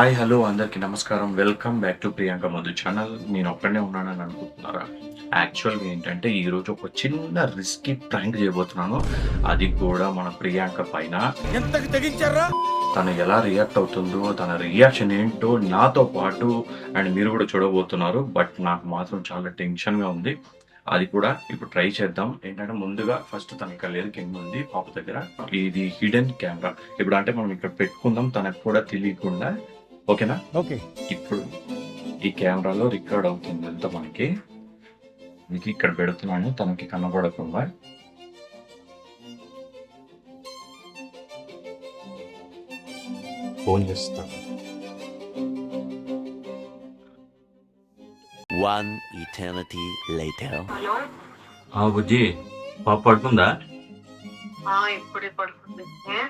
Hi hello అందరికీ నమస్కారం. Welcome back to Priyanka Madhu channel. నేను ఒక్కడనే ఉన్నానని అనుకుంటున్నారా? యాక్చువల్గా ఏంటంటే ఈరోజు ఒక చిన్న రిస్కీ ప్రాంక్ చేయబోతున్నాను. అది కూడా మన ప్రియాంక పైన. ఎంతకు తెగించారా? తను ఎలా రియాక్ట్ అవుతుందో తన రియాక్షన్ ఏంటో నాతో పాటు అండ్ మీరు కూడా చూడబోతున్నారు. బట్ నాకు మాత్రం చాలా టెన్షన్గా ఉంది. అది కూడా ఇప్పుడు ట్రై చేద్దాం. ఏంటంటే ముందుగా ఫస్ట్ తన ఇక్కడ లేదు కింద ఉంది? పాప దగ్గర. ఇది హిడెన్ కెమెరా ఇప్పుడు అంటే మనం ఇక్కడ పెట్టుకుందాం. తనకు కూడా తెలియకుండా ఓకేనా? ఓకే. ఇప్పుడు ఈ కెమెరాలో రికార్డ్ అవుతుంది అంతా మనకి. మీకు ఇక్కడ పెడుతున్నాను తనకి కనబడకుండా. ఫోన్ చేస్తాను One eternity later. హలో. ఆ బుజ్జి పాప పడుకుందా? ఆ ఇప్పుడే పడుకుంది. ఏ?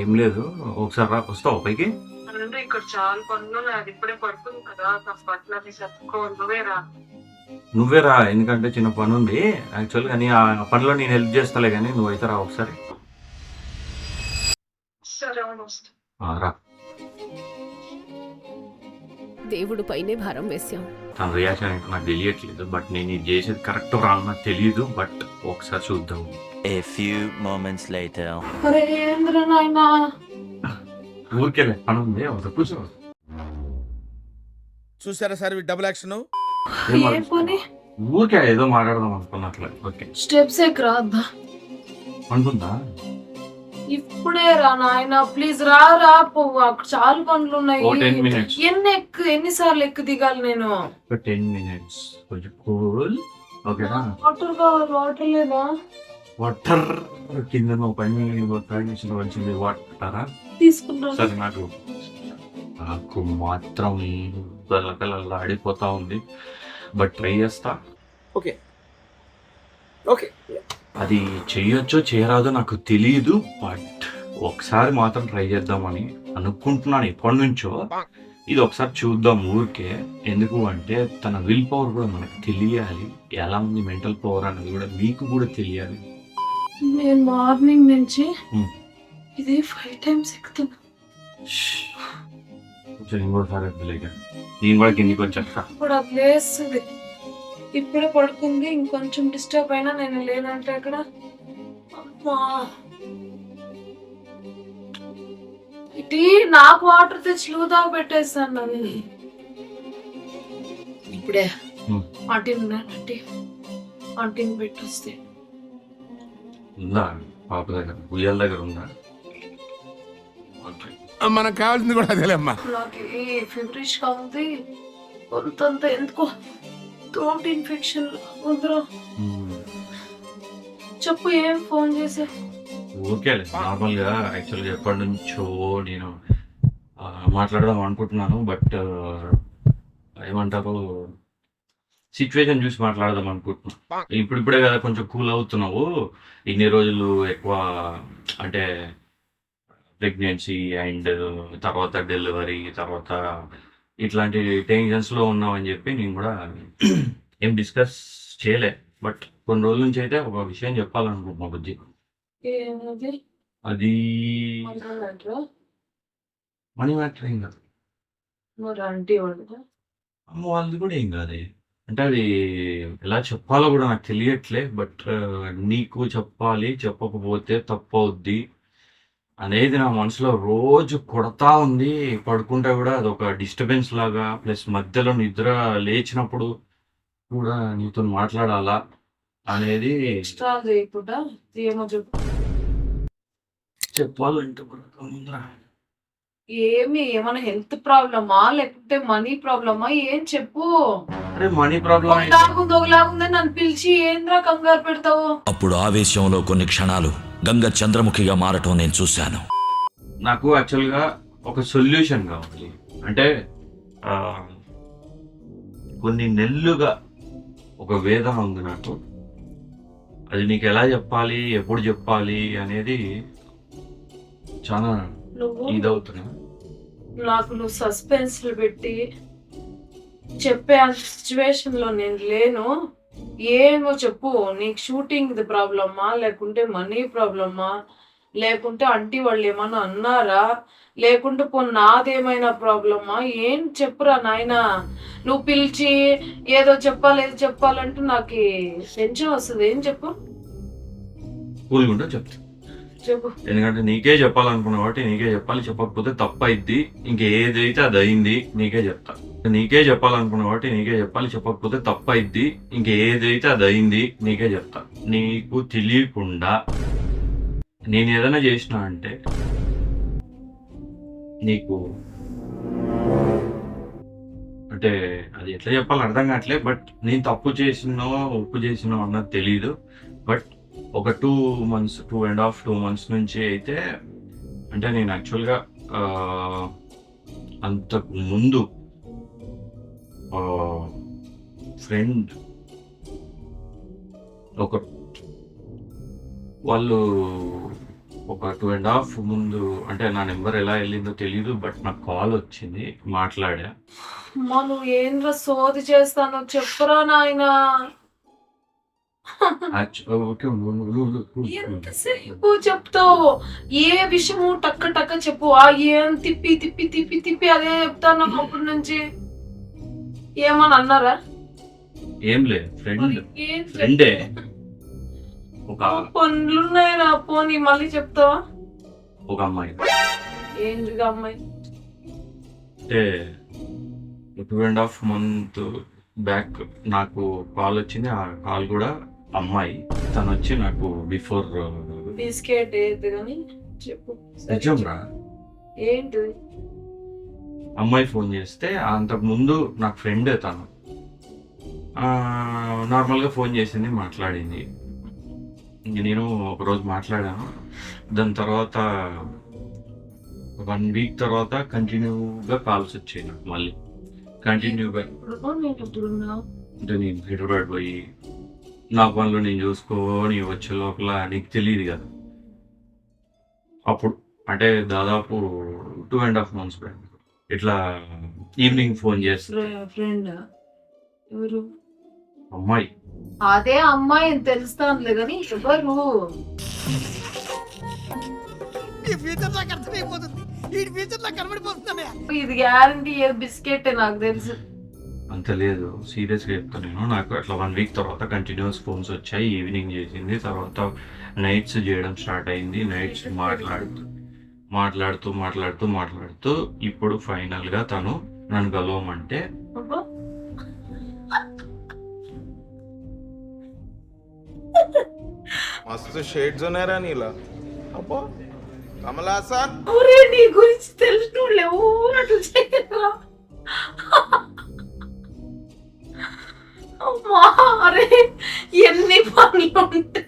ఏం లేదు ఒకసారి రా వస్తావు పైకి? అంటే ఇక్కడ చాలా పనులు ఉన్నాయి అది ఇప్పుడే పడుకుంది కదా బట్టలు అవి సర్దుకోవాలి నువ్వే రా నువ్వే రా ఎందుకంటే చిన్న పని ఉంది. యాక్చువల్గా కానీ ఆ పనిలో నేను హెల్ప్ చేస్తాలే కానీ నువ్వైతే రా ఒకసారి. సరే అవును వస్తా ఆ, రా. దేవుడు పైనే భారం వేశాం. తన రియాక్షన్ ఏంటో నాకు తెలియట్లేదు బట్ నేను ఇది చేసేది కరెక్ట్ రాంగ్ నాకు తెలియదు బట్ ఒకసారి చూద్దాం. A few moments later. అరే ఏంద్ర నాయనా? ఊరికెళ్ళే పని ఉంది కూర్చో. చూసారా సార్ డబుల్ యాక్షన్ ఏ పని? ఊరికే ఏదో మాట్లాడదాం అనుకున్నట్లే ఓకే. స్టెప్స్ ఎక్కరా అబ్బా. అనుకుందా? ఇప్పుడే రా నాయనా ప్లీజ్ రా రా పోవు అక్కడ చాలా పనులు ఉన్నాయి. ఓ టెన్ మినిట్స్ ఎన్ని ఎక్కు ఎన్నిసార్లు ఎక్కు దిగాలి నేను? ఒక టెన్ మినిట్స్ కొంచెం కూల్. ఓకేనా? వాటర్ కావాలి వాటర్ లేదా? వాటర్ కింద పని ప్రయాణించిన వచ్చింది వాటరా సరే నాకు నాకు మాత్రం ఆడిపోతా ఉంది. బట్ ట్రై చేస్తా. ఓకే. ఓకే. అది చెయ్యొచ్చో చేయరాదో నాకు తెలియదు బట్ ఒకసారి మాత్రం ట్రై చేద్దామని అనుకుంటున్నాను ఎప్పటి నుంచో. ఇది ఒకసారి చూద్దాం ఊరికే. ఎందుకు అంటే తన విల్ పవర్ కూడా మనకు తెలియాలి. ఎలా ఉంది మెంటల్ పవర్ అనేది కూడా మీకు కూడా తెలియాలి. నేను మార్నింగ్ నుంచి. ఇది ఫైవ్ టైమ్స్ ఎక్కుతున్నా. ఇప్పుడు అది లేస్తుంది ఇప్పుడే పడుకుంది ఇంకొంచెం డిస్టర్బ్ అయినా నేను లేనంటే అక్కడ ఇటీ నాకు వాటర్ తెచ్చి లూదా పెట్టేస్తాను నన్ను. ఇప్పుడే Hmm. ఆంటీని ఉన్నానంటే ఆంటీని పెట్టొస్తే ఉందా? పాప దగ్గర ఉయ్యాల దగ్గర ఉందా? మనకు కావాల్సింది కూడా అదేలేమ్మా నాకు గా ఉంది. ఎందుకో? థ్రోట్ ఇన్ఫెక్షన్ వద్దురా చెప్పు ఏం ఫోన్ చేసా? ఓకే నార్మల్గా యాక్చువల్గా ఎప్పటి నుంచో నేను మాట్లాడదాం అనుకుంటున్నాను బట్ ఏమంటారు? సిచ్యువేషన్ చూసి మాట్లాడదాం అనుకుంటున్నాను ఇప్పుడు ఇప్పుడే కదా కొంచెం కూల్ అవుతున్నావు. ఇన్ని రోజులు ఎక్కువ అంటే ప్రెగ్నెన్సీ అండ్ తర్వాత డెలివరీ తర్వాత ఇట్లాంటి టెన్షన్స్లో ఉన్నామని చెప్పి నేను కూడా ఏం డిస్కస్ చేయలే. బట్ కొన్ని రోజుల నుంచి అయితే ఒక విషయం చెప్పాలనుకుంటున్నా బుజ్జి. ఏమది? అది మనీ మ్యాటర్ ఏం కాదు. అమ్మ వాళ్ళది కూడా ఏం కాదు? అంటే అది ఎలా చెప్పాలో కూడా నాకు తెలియట్లే బట్ నీకు చెప్పాలి చెప్పకపోతే తప్పు అవుద్ది అనేది నా మనసులో రోజు కొడతా ఉంది. పడుకుంటే కూడా అదొక డిస్టర్బెన్స్ లాగా ప్లస్ మధ్యలో నిద్ర లేచినప్పుడు కూడా నీతో మాట్లాడాలా అనేది చెప్పాలంటే. ఏమి ఏమైనా హెల్త్ ప్రాబ్లమా లేకుంటే మనీ ప్రాబ్లమా ఏం చెప్పు. అరే మనీ ప్రాబ్లం ఒకలాగుంది ఒకలాగుంది నన్ను పిలిచి ఏంద్రా కంగారు పెడతావు? అప్పుడు ఆవేశంలో కొన్ని క్షణాలు గంగ చంద్రముఖిగా మారటం నేను చూశాను. నాకు యాక్చువల్గా ఒక సొల్యూషన్ కావాలి. అంటే ఆ, కొన్ని నెలలుగా ఒక వేదన ఉంది నాకు. అది నీకు ఎలా చెప్పాలి ఎప్పుడు చెప్పాలి అనేది చాలా నువ్వు ఇదవుతున్నా. నాకు నువ్వు సస్పెన్స్ పెట్టి చెప్పే అంత సిచ్యువేషన్లో నేను లేను. ఏమో చెప్పు నీకు షూటింగ్ ప్రాబ్లమా లేకుంటే మనీ ప్రాబ్లమా లేకుంటే ఆంటీ వాళ్ళు ఏమన్నా అన్నారా? లేకుంటే పో నాదేమైనా ప్రాబ్లమా ఏం చెప్పురా నాయనా? నువ్వు పిలిచి ఏదో చెప్పాలి ఏదో చెప్పాలంటే నాకు టెన్షన్ వస్తుంది. ఏం చెప్పు? చెప్తా. చెప్పు ఎందుకంటే నీకే చెప్పాలనుకున్నా కాబట్టి నీకే చెప్పాలి. చెప్పకపోతే తప్పు అయింది ఇంకేదైతే అది అయింది నీకే చెప్తా. నీకే చెప్పాలనుకున్నా కాబట్టి నీకే చెప్పాలి. చెప్పకపోతే తప్పు అయింది ఇంకేదైతే అది అయింది నీకే చెప్తా. నీకు తెలియకుండా నేను ఏదైనా చేసినా అంటే నీకు అంటే అది ఎట్లా చెప్పాలి అర్థం కావట్లే బట్ నేను తప్పు చేసినో ఉప్పు చేసినో అన్నది తెలియదు బట్ ఒక two months two and half two months నుంచి అయితే అంటే నేను యాక్చువల్గా అంతకు ముందు ఫ్రెండ్ ఒక వాళ్ళు ఒక టూ అండ్ హాఫ్ ముందు అంటే నా నెంబర్ ఎలా వెళ్ళిందో తెలియదు బట్ నాకు కాల్ వచ్చింది మాట్లాడా. మనం ఏంద్ర సోది చేస్తాను చెప్పరా నాయనా. ఎంతసేపు చెప్తావు? ఏ విషయము టక్క టక్క చెప్పు. ఆ ఏం తిప్పి తిప్పి తిప్పి తిప్పి అదే చెప్తాను అప్పటి నుంచి. ఏమని అన్నారా? ఏం లేదు ఫ్రెండ్? ఫ్రెండే ఒక పనులున్నాయి నా పోనీ మళ్ళీ చెప్తావా? ఒక అమ్మాయి. ఏంటి అమ్మాయి? అంటే two and half month back నాకు కాల్ వచ్చింది. ఆ కాల్ కూడా అమ్మాయి. తను వచ్చి నాకు బిఫోర్ బిస్కెట్ ఏది కానీ చెప్పు సరే నిజం చెప్పు. రా ఏంటి? అమ్మాయి ఫోన్ చేస్తే అంతకు ముందు నాకు ఫ్రెండ్ తను. నార్మల్గా ఫోన్ చేసింది మాట్లాడింది. నేను ఒకరోజు మాట్లాడాను. దాని తర్వాత వన్ వీక్ తర్వాత కంటిన్యూగా కాల్స్ వచ్చాయి నాకు మళ్ళీ. కంటిన్యూగా. నేను హైదరాబాద్ పోయి నా పనులు నేను చూసుకొని వచ్చే లోపల నీకు తెలియదు కదా. అప్పుడు అంటే దాదాపు two and half months back ఇట్లా ఈవినింగ్ ఫోన్ చేస్తే. ఫ్రెండ్? ఎవరు? అమ్మాయి. అదే అమ్మాయి అని తెలుస్తానులే కానీ ఎవరు? ఇది గ్యారంటీ బిస్కెట్ నాకు తెలుసు. అంత లేదు. సీరియస్గా చెప్తాను నేను. నాకు అట్లా వన్ వీక్ తర్వాత కంటిన్యూస్ ఫోన్స్ వచ్చాయి. ఈవినింగ్ చేసింది. తర్వాత నైట్స్ చేయడం స్టార్ట్ అయింది. నైట్స్ మాట్లాడుతూ మాట్లాడుతూ మాట్లాడుతూ మాట్లాడుతూ ఇప్పుడు ఫైనల్గా తను నన్ను కలవమంటే మస్తు షేడ్స్ ఉన్నారా నీలా. అబ్బో కమలాసన్ నీ గురించి తెలుసు అరే ఎన్ని పనులు ఉంటే.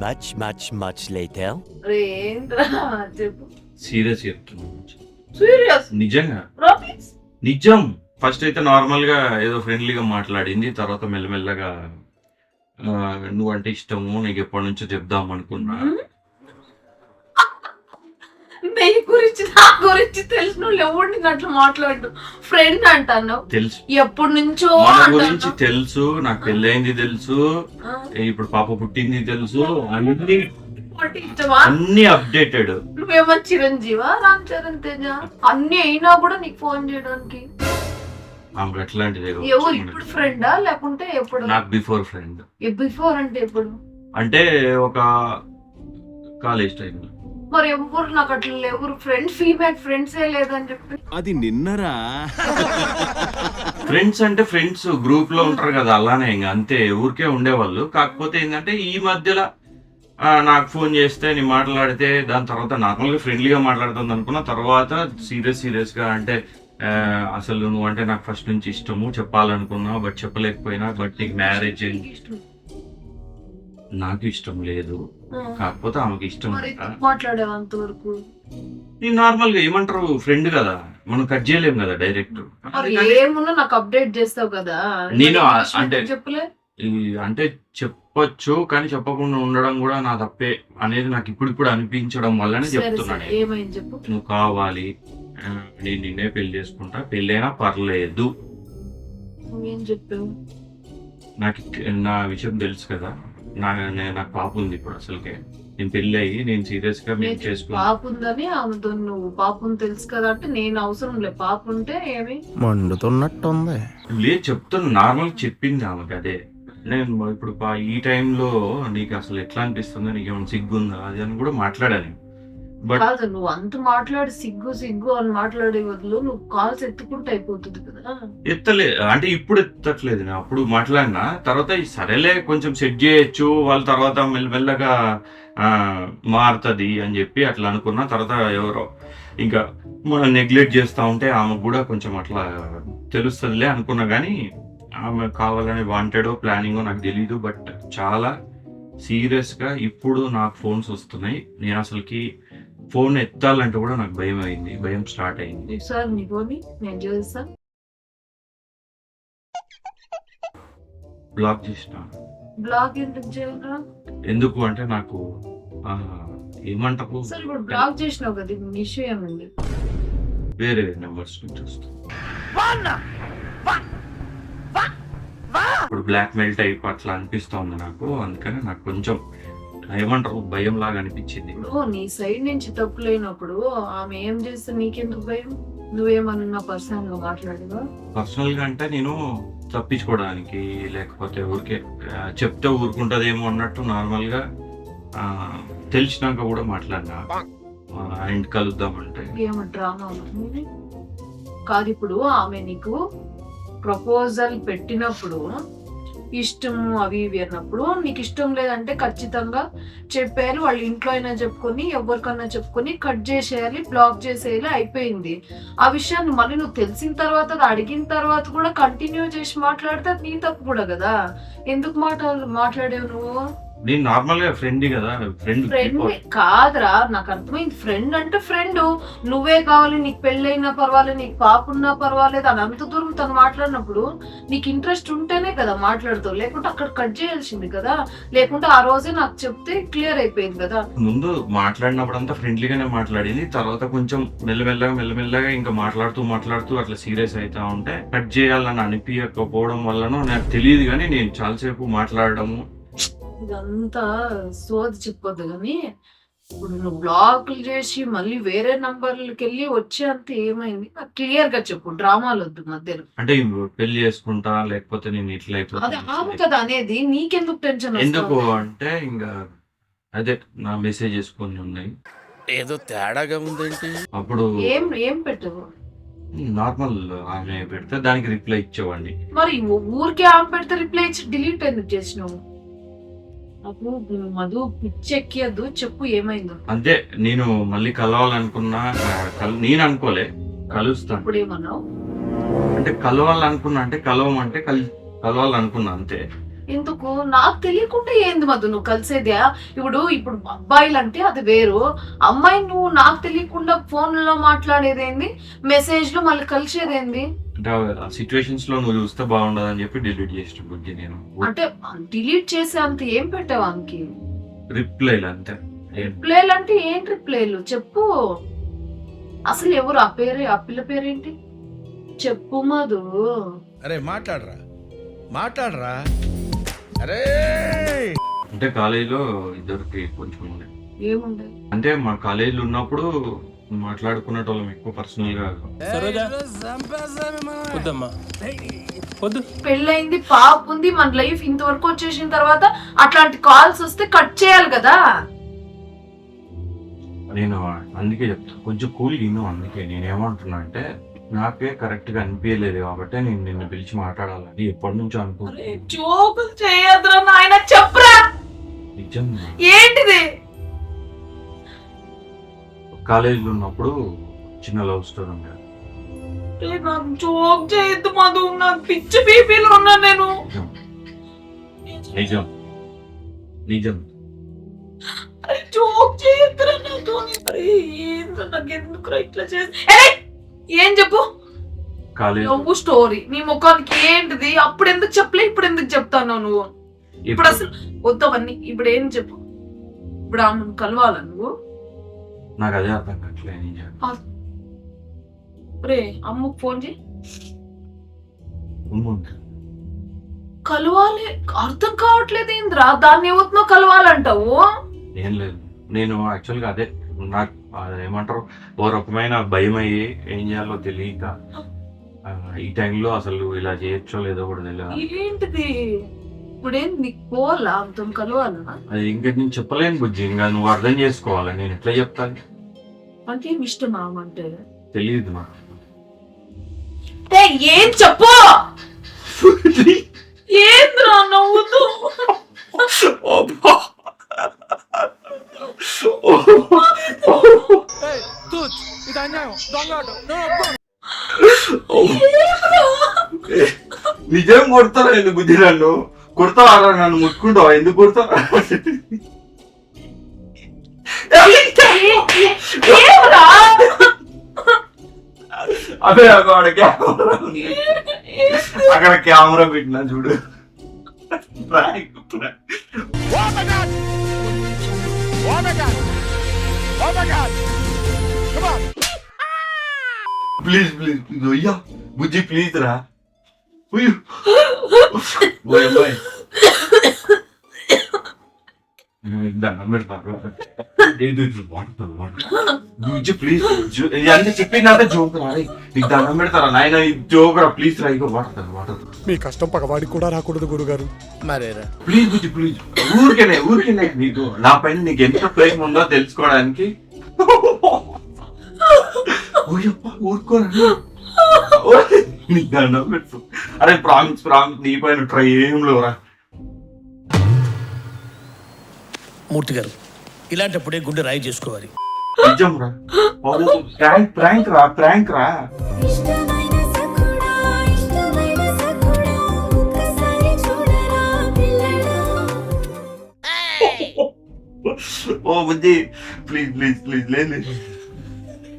Much, much, much later. రే ఏంట్రా చెప్పు. సీరియస్ చెప్తున్నాను సీరియస్ నిజంగా? ప్రామిస్ నిజం. ఫస్ట్ అయితే నార్మల్గా ఏదో ఫ్రెండ్లీగా మాట్లాడింది తర్వాత మెల్లమెల్లగా ఆ, నువ్వంటే ఇష్టము నీకు ఎప్పటి నుంచో చెప్దాం అనుకున్నా. నీ గురించి నా గురించి తెలిసిన వాళ్ళు ఎవరిని అట్లా మాట్లాడు ఫ్రెండ్ అంటాను. తెలుసు. ఎప్పటి నుంచో మన. గురించి తెలుసు నాకు పెళ్ళైంది తెలుసు ఇప్పుడు పాప పుట్టింది తెలుసు అన్ని అన్ని అప్డేటెడ్ నువ్వేమో చిరంజీవా రామ్ చరణ్ తేజ? అన్ని అయినా కూడా నీకు ఫోన్ చేయడానికి. ఆమెకు అట్లాంటిది ఏదో ఎవరు. ఇప్పుడు ఫ్రెండా లేకుంటే ఎప్పుడు? నాకు బిఫోర్ ఫ్రెండ్ బిఫోర్ అంటే ఎప్పుడు? అంటే ఒక కాలేజ్ టైం మరి ఎవరు నాకు అట్లా ఎవరు ఫ్రెండ్ ఫీమేల్ ఫ్రెండ్సే లేదని చెప్పి. అది నిన్నరా? ఫ్రెండ్స్ అంటే ఫ్రెండ్స్ గ్రూప్లో ఉంటారు కదా అలానే ఇంకా అంతే ఊరికే ఉండేవాళ్ళు. కాకపోతే ఏంటంటే ఈ మధ్యలో ఆ, నాకు ఫోన్ చేస్తే నేను మాట్లాడితే దాని తర్వాత నార్మల్గా ఫ్రెండ్లీగా మాట్లాడుతుంది అనుకున్న తర్వాత సీరియస్ సీరియస్గా అంటే ఆ, అసలు నువ్వు అంటే నాకు ఫస్ట్ నుంచి ఇష్టము చెప్పాలనుకున్నా బట్ చెప్పలేకపోయినా బట్ నీకు మ్యారేజ్ నాకు ఇష్టం లేదు. కాకపోతే ఆమెకి ఇష్టం. మాట్లాడేవి అంతవరకు? నేను నార్మల్గా ఏమంటారు ఫ్రెండ్ కదా. మనం కట్ చేయలేం కదా డైరెక్ట్ ఏమున్నా నాకు అప్డేట్ చేస్తావు కదా. నేను అంటే- చెప్పలే. అంటే చెప్పొచ్చు కానీ చెప్పకుండా ఉండడం కూడా నా తప్పే అనేది నాకు ఇప్పుడు ఇప్పుడు అనిపించడం వల్లనే చెప్తున్నాను నువ్వు కావాలి. నేను నిన్నే పెళ్ళి చేసుకుంటా. పెళ్ళైనా పర్లేదు. నాకు నా విషయం తెలుసు కదా. నా నే- నాకు పాప ఉంది ఇప్పుడు అసలుకే. నేను పెళ్ళి అయ్యి నేను సీరియస్గా మేము చేసుకున్నాను పాప ఉందని ఆమెతో నువ్వు పాప ఉంది తెలుసు కదా అంటే నేను అవసరం లే. పాప ఉంటే ఏమి? మండుతున్నట్టుంది. లేదు చెప్తాను. నార్మల్ చెప్పింది ఆమెకి అదే. నేను ఇప్పుడు పా- ఈ టైంలో నీకు అసలు ఎట్లా అనిపిస్తుందో నీకు ఏమైనా సిగ్గుందా? అది అని కూడా మాట్లాడాను కాదు నువ్వు అంత మాట్లాడి సిగ్గు సిగ్గు అని మాట్లాడే బదులు నువ్వు కాల్స్ ఎత్తుకుంటే అయిపోతుంది కదా. ఎత్తలే అంటే ఇప్పుడు ఎత్తట్లేదు నేను. అప్పుడు మాట్లాడినా తర్వాత సరేలే కొంచెం సెట్ చేయొచ్చు వాళ్ళ తర్వాత మెల్లమెల్లగా ఆ, మారుతుంది అని చెప్పి అట్లా అనుకున్నా తర్వాత ఎవరో ఇంకా మనం నెగ్లెక్ట్ చేస్తూ ఉంటే ఆమెకు కూడా కొంచెం అట్లా తెలుస్తుందిలే అనుకున్నా కానీ ఆమె కావాలని వాంటెడో ప్లానింగో నాకు తెలీదు బట్ చాలా సీరియస్గా ఇప్పుడు నాకు ఫోన్స్ వస్తున్నాయి. నేను అసలుకి ఫోన్ ఎత్తాలంటే కూడా నాకు భయం అయింది. భయం స్టార్ట్ అయింది. సార్ నీకోని నేను చేస్తా బ్లాక్ చేసిన. బ్లాగ్ ఎందుకు చేయాలరా ఎందుకు అంటే నాకు ఆ, ఏమంటారు? సార్ ఇప్పుడు బ్లాక్ చేసినావు కదా ఇప్పుడు ఇష్యూ ఏముంది? వేరే నెంబర్స్ నుంచి వస్తుంది. ఇప్పుడు బ్లాక్ మెయిల్ టైప్ అట్లా అనిపిస్తోంది నాకు. అందుకని నాకు కొంచెం ఏమంటారు భయం లాగా అనిపించింది. ఇప్పుడు నీ సైడ్ నుంచి తప్పు లేనప్పుడు ఆమె ఏం చేస్తే నీకెందుకు భయం? నువ్వేమన్నా పర్సనల్గా మాట్లాడవా? పర్సనల్గా అంటే నేను తప్పించుకోవడానికి లేకపోతే ఊరికే చెప్తే ఊరుకుంటదేమో అన్నట్టు నార్మల్గా ఆ, తెలిసినాక కూడా మాట్లాడినా. అండ్ కలుద్దామంటే. ఏమో డ్రామా కాదు ఇప్పుడు ఆమె నీకు ప్రపోజల్ పెట్టినప్పుడు ఇష్టము అవి ఇవి అన్నప్పుడు నీకు ఇష్టం లేదంటే ఖచ్చితంగా చెప్పారు వాళ్ళ ఇంట్లో అయినా చెప్పుకొని ఎవరికన్నా చెప్పుకొని కట్ చేసేయాలి బ్లాక్ చేసేయాలి అయిపోయింది. ఆ విషయాన్ని మళ్ళీ నువ్వు తెలిసిన తర్వాత అది అడిగిన తర్వాత కూడా కంటిన్యూ చేసి మాట్లాడితే అది నీ తప్పు కూడా కదా. ఎందుకు మాట్లా మాట్లాడావు నువ్వు? నేను నార్మల్గా ఫ్రెండ్ కదా ఫ్రెండ్ ఫ్రెండ్ కాదురా నాకు అర్థమైంది. ఫ్రెండ్ అంటే ఫ్రెండ్ నువ్వే కావాలి నీకు పెళ్ళైనా పర్వాలేదు నీకు పాప ఉన్నా పర్వాలేదు అని అంత దూరం తను మాట్లాడినప్పుడు నీకు ఇంట్రెస్ట్ ఉంటేనే కదా మాట్లాడతావు. లేకుంటే అక్కడ కట్ చేయాల్సింది కదా. లేకుంటే ఆ రోజే నాకు చెప్తే క్లియర్ అయిపోయింది కదా. ముందు మాట్లాడినప్పుడు అంతా ఫ్రెండ్లీగానే మాట్లాడింది. తర్వాత కొంచెం మెల్లమెల్లగా మెల్లమెల్లగా ఇంకా మాట్లాడుతూ మాట్లాడుతూ అట్లా సీరియస్ అవుతా ఉంటే కట్ చేయాలని అనిపించకపోవడం వల్లనో నాకు తెలియదు కానీ నేను చాలాసేపు మాట్లాడడము ఇదంతా సోది చెప్పొద్దు కానీ ఇప్పుడు నువ్వు బ్లాక్లు చేసి మళ్ళీ వేరే నంబర్లకి వెళ్ళి వచ్చే అంత ఏమైంది? నాకు క్లియర్గా చెప్పు డ్రామాలు వద్దు మధ్యలో. అంటే పెళ్ళి చేసుకుంటా లేకపోతే నేను ఇట్లా అది ఆమె కదా అనేది నీకెందుకు టెన్షన్ ఎందుకు అంటే ఇంకా అదే నా మెసేజెస్ కొన్ని ఉన్నాయి. ఏదో తేడాగా ఉందేంటి? అప్పుడు ఏం ఏం పెట్టవు? నార్మల్ ఆమె పెడితే దానికి రిప్లై ఇచ్చేవాడిని. మరి ఊరికే ఆమె పెడితే రిప్లై ఇచ్చి డిలీట్ ఎందుకు చేసినావు? నాకు మధు పిచ్చెక్కియద్దు చెప్పు ఏమైందో. అంతే నేను మళ్ళీ కలవాలనుకున్నా కల్- నేను అనుకోలే కలుస్తాను ఇప్పుడు ఏమన్నావు అంటే కలవాలనుకున్నా అంటే కలవమంటే కల్ కలవాలనుకున్నా అంతే. ఎందుకు? నాకు తెలియకుండా ఏంది మధు నువ్వు కలిసేదా? ఇప్పుడు ఇప్పుడు అబ్బాయిలు అంటే అది వేరు. అమ్మాయి నువ్వు నాకు తెలియకుండా ఫోన్లో మాట్లాడేదేంది? మెసేజ్లో మళ్ళీ కలిసేదేంది? అంటే ఆ సిచ్యువేషన్స్లో నువ్వు చూస్తే బాగుండదు అని చెప్పి డిలీట్ చేసిన బుద్ధి నేను. అంటే డిలీట్ చేసే అంత ఏం పెట్టావు ఆమెకి రిప్లైలు అంతే. ఏం- రిప్లైలు అంటే ఏంటి రిప్లైలు చెప్పు. అసలు ఎవరు ఆ పేరు ఆ పిల్ల పేరేంటి? చెప్పు మధు. అరే మాట్లాడరా. మాట్లాడరా. అరే! అంటే కాలేజీలో ఇద్దరికి కొంచెం ఉండే. ఏముండే? అంటే మా కాలేజీలో ఉన్నప్పుడు మాట్లాడుకునేటోళ్ళం ఎక్కువ పర్సనల్గా. సరోజా వద్దమ్మా. వద్దు. పెళ్ళైంది పాప ఉంది మన లైఫ్ ఇంతవరకు వచ్చేసిన తర్వాత అట్లాంటి కాల్స్ వస్తే కట్ చేయాలి కదా. నేను అందుకే చెప్తా కొంచెం కూల్ విను అందుకే. నేను ఏమంటున్నా అంటే నాకే కరెక్ట్గా అనిపించలేదు కాబట్టి నేను నిన్ను పిలిచి మాట్లాడాలని ఎప్పటి నుంచో అనుకో జోకులు చేయద్దురా నాయన చెప్పరా. నిజం ఏంటిది? కాలేజీలో ఉన్నప్పుడు చిన్న లవ్ స్టోరీ ఉండేది ఏ, నాకు జోక్ చేయొద్దు మధు నాకు పిచ్చి బీపీలో ఉన్నా నేను. నిజం. నిజం. అరే జోక్ చేయొద్దురా నాతో అరే ఏందో నాకు ఎందుకు ఇట్లా చేసి! ఏం చెప్పు? నువ్వు స్టోరీ. నీ ముఖానికి ఏంటిది? అప్పుడు ఎందుకు చెప్పలే ఇప్పుడు ఎందుకు చెప్తాను నువ్వు? ఇప్పుడు అసలు వద్దవన్నీ ఇప్పుడు ఏం చెప్పు? ఇప్పుడు ఆమెను కలవాలా నువ్వు? నాకు అదే అర్థం కావట్లే ఏం చేయాలి రే అమ్మకు ఫోన్ చేయి. కలవాలి అర్థం కావట్లేదు ఏంద్రా? దాన్ని ఎవరినో కలవాలంటావు? ఏం లేదు. నేను యాక్చువల్గా అదే నాకు అది ఏమంటారు ఓ రకమైన భయం అయ్యి ఏం చేయాలో తెలియక ఆ, ఈ టైంలో అసలు ఇలా చేయొచ్చో లేదో కూడా తెలియదు. ఏంటిది? ఇప్పుడేం నీకు పోవాలా అర్థం కలవాలనా అది ఇంకా నేను చెప్పలేను బుజ్జి. ఇంకా నువ్వు అర్థం చేసుకోవాలి? నేను ఎట్లా చెప్తాను? అంటే ఏం ఇష్టం అంటే? తెలియదు నాకు ఏ, చెప్పు? ఏంద్రా నవ్వుతూ? ఇది అన్యాయం. దొంగ. నిజం కొడతారా ఎందుకు బుద్ధి నన్ను? కొడతావా నన్ను ముట్టుకుంటావా ఎందుకు కొడతావా ఏమ్రా? అదే అక్కడ కెమెరా. అక్కడ కెమెరా పెట్టినా చూడు! ప్లీజ్ ప్లీజ్ ప్లీజ్ అయ్యా బుజ్జి ప్లీజ్ రా వాడుతాను. బుజ్జి ప్లీజ్ జో- ఇవన్నీ చెప్పిందంటే జోక్ రా రేయ్. నీకు దండం పెడతారా నాయన ఈ జోక్ రా ప్లీజ్ రా ఇగో వాడతాను వాడతాను మీ కష్టం పగవాడికి కూడా రాకూడదు గురుగారు మరేరా ప్లీజ్ బుజ్జి ప్లీజ్ ఊరికేనే ఊరికేనే నీకు నా పైన నీకు ఎంత ప్రేమ ఉందో తెలుసుకోవడానికి ఊరుకోరా ఓయ్, నీకు దండం పెట్టు అరే ప్రామిస్ ప్రామిస్ నీ పైన ట్రై ఏం లేవురా. మూర్తి గారు ఇలాంటప్పుడే గుండె రాయి చేసుకోవాలి. నిజం రా ప్రాంక్ ప్రాంక్ రా ప్రాంక్ రా ఇష్టమైన సఖుడా ఇష్టమైన సఖుడా ఒక్కసారి చూడరా పిల్లడా ఓ బుజ్జి ప్లీజ్ ప్లీజ్ ప్లీజ్ లేదు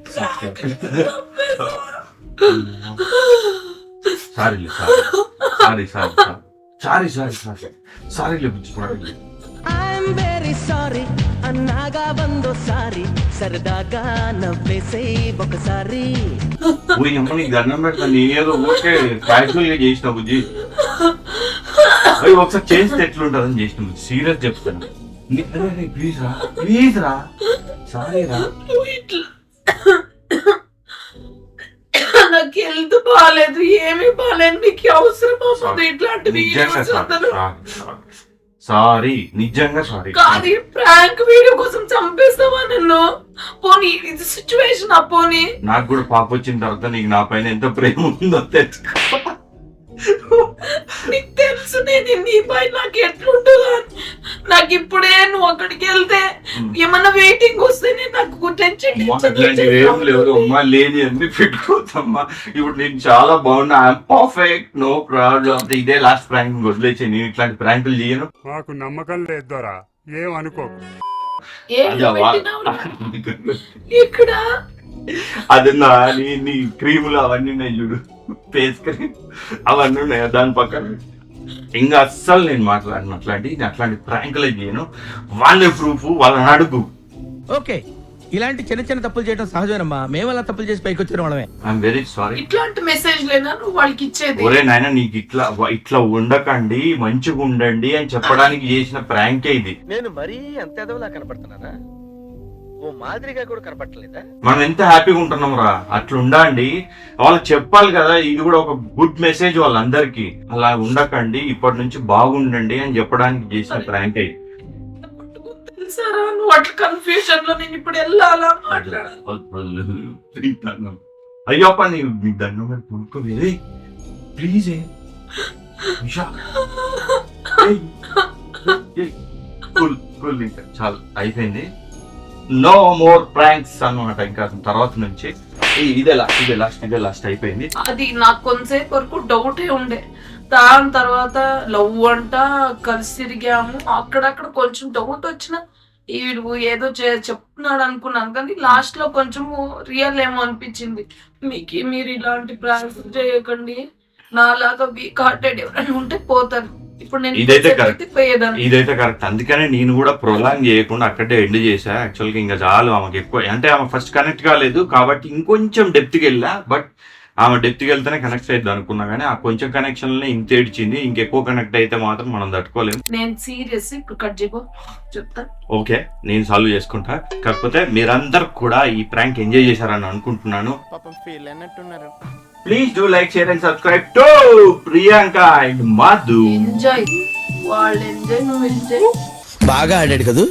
sorry sorry sorry sorry. Sorry sorry sorry. లే బుజ్జి సారీ ఐఎమ్ వెరీ సారీ అన్నాగా బందో సారీ. సరదాగా నవ్వేసే ఒకసారి. అమ్మ నీకు దండం పెడతా. నేనేదో ఓకే క్యాజువల్గా చేసిన బుజ్జి. అవి ఒకసారి చేస్తే ఎట్లుంటుందని చేసిన బుజ్జి. సీరియస్ చెప్తాను ప్లీజ్ రా ప్లీజ్ రా. సారీ రా. నాకు హెల్త్ బాగాలేదు ఏమీ బాగాలేదు నీకు అవసరం అవ్వదు ఇట్లాంటి నిజంగా వద్దను. సారీ నిజంగా సారీ కాదు ప్రాంక్ వీడియో కోసం చంపేస్తావా నన్ను పోనీ ఇది సిచ్యువేషన్ ఆ పోనీ నాకు కూడా పాప వచ్చిన తర్వాత నీకు నా పైన ఎంత ప్రేమ ఉందో తెలుసుకో నీకు తెలుసు నేను నీ పై నాకు ఎట్లుంటుందో. నాకు ఇప్పుడే నువ్వు అక్కడికి వెళ్తే ఏమన్నా వెయిటింగ్ వస్తే నేను నాకు టెన్షన్ ఏం లేవు అమ్మా లేని అన్ని పెట్టుకోవద్దమ్మా. ఇప్పుడు నేను చాలా బాగున్నా. ఐఎమ్ పర్ఫెక్ట్ నో ప్రాబ్లం ఇదే లాస్ట్ ప్రాంక్ వదిలేసి నేను ఇట్లాంటి ప్రాంకులు చేయను. మాకు నమ్మకం లేదు దొరా. ఏం పెట్టినావు? ఇక్కడ? అది నా నీ నీ క్రీములు అవన్నీ ఉన్నాయి చూడు. ఫేస్ క్రీమ్ అవన్నీ ఉన్నాయి. దాని పక్కన. ఇంకా అస్సలు నేను మాట్లాడిన అట్లాంటి అట్లాంటి ప్రాంకులే చేయను. వాళ్ళే ప్రూఫ్ వాళ్ళని అడుగు. ఓకే. ఇలాంటి చిన్న చిన్న తప్పులు చేయడం సహజమేనమ్మా. మేము అలా తప్పులు చేసి పైకి వచ్చిన వాళ్ళమే. ఐఎమ్ వెరీ సారీ ఇట్లాంటి మెసేజ్ లేనా? నువ్వు వాళ్ళకి ఇచ్చేది. ఒరే నాయన నీకు ఇట్లా ఇట్లా ఉండకండి మంచిగా ఉండండి అని చెప్పడానికి చేసిన ప్రాంకే ఇది. నేను మరీ అంత ఎదవలా కనపడుతున్నానా? ఓ మాదిరిగా కూడా కనపడలేదా మనం ఎంత హ్యాపీగా ఉంటున్నాం రా అట్లా ఉండండి వాళ్ళకి చెప్పాలి కదా ఇది కూడా ఒక గుడ్ మెసేజ్ వాళ్ళందరికీ. అలా ఉండకండి ఇప్పటి నుంచి బాగుండండి అని చెప్పడానికి చేసిన ప్రాంక్ ఇది తెలుసారా నువ్వు? అట్లా కన్ఫ్యూజన్లో నేను ఇప్పుడు వెళ్ళాలా? మాట్లాడాలి? అయ్యప్ప నీ దండం మీద పడుకోవే ప్లీజ్ చాలు అయిపోయింది. నో మోర్ ప్రాంక్స్ అనమాట ఇంకా తర్వాత నుంచి ఇదే లాస్ట్ ఇదే లాస్ట్ ఇదే లాస్ట్ అయిపోయింది. అది నాకు కొంతసేపు వరకు డౌటే ఉండే. దాని తర్వాత లవ్ అంట కలిసి తిరిగాము. అక్కడక్కడ కొంచెం డౌట్ వచ్చిన వీడు ఏదో చెప్తున్నాడు అనుకున్నాను. కానీ లాస్ట్లో కొంచెం రియల్ ఏమో అనిపించింది. మీకు మీరు ఇలాంటి ప్రాక్టీస్ చేయకండి. నాలాగా వీక్ హార్టెడ్ ఎవరైనా ఉంటే పోతారు. ఇప్పుడు నేను ఇదైతే పోయేదాన్ని ఇదైతే కరెక్ట్. అందుకనే నేను కూడా ప్రొలాంగ్ చేయకుండా అక్కడే ఎండ్ చేశా. యాక్చువల్గా ఇంకా చాలు ఆమెకి ఎక్కువ అంటే ఆమె ఫస్ట్ కనెక్ట్ కాలేదు కాబట్టి ఇంకొంచెం డెప్త్కి వెళ్ళా. బట్ ఆమె డెప్త్కి వెళ్తేనే కనెక్ట్ అయ్యిద్ది అనుకున్నా కానీ ఆ కొంచెం కనెక్షన్లనే ఇంత ఏడ్చింది. ఇంకెక్కువ కనెక్ట్ అయితే మాత్రం మనం తట్టుకోలేం. నేను సీరియస్ ఇప్పుడు కట్ చేయబో చెప్తా. ఓకే. నేను సాల్వ్ చేసుకుంటా. కాకపోతే మీరందరూ కూడా ఈ ప్రాంక్ ఎంజాయ్ చేశారని అనుకుంటున్నాను. పాపం feel అన్నట్టున్నారు please do like share and subscribe to Priyanka and Madhu enjoy వాళ్ళు ఎంజాయ్ నువ్వు ఎంజాయ్ బాగా ఆడాడు కదూ?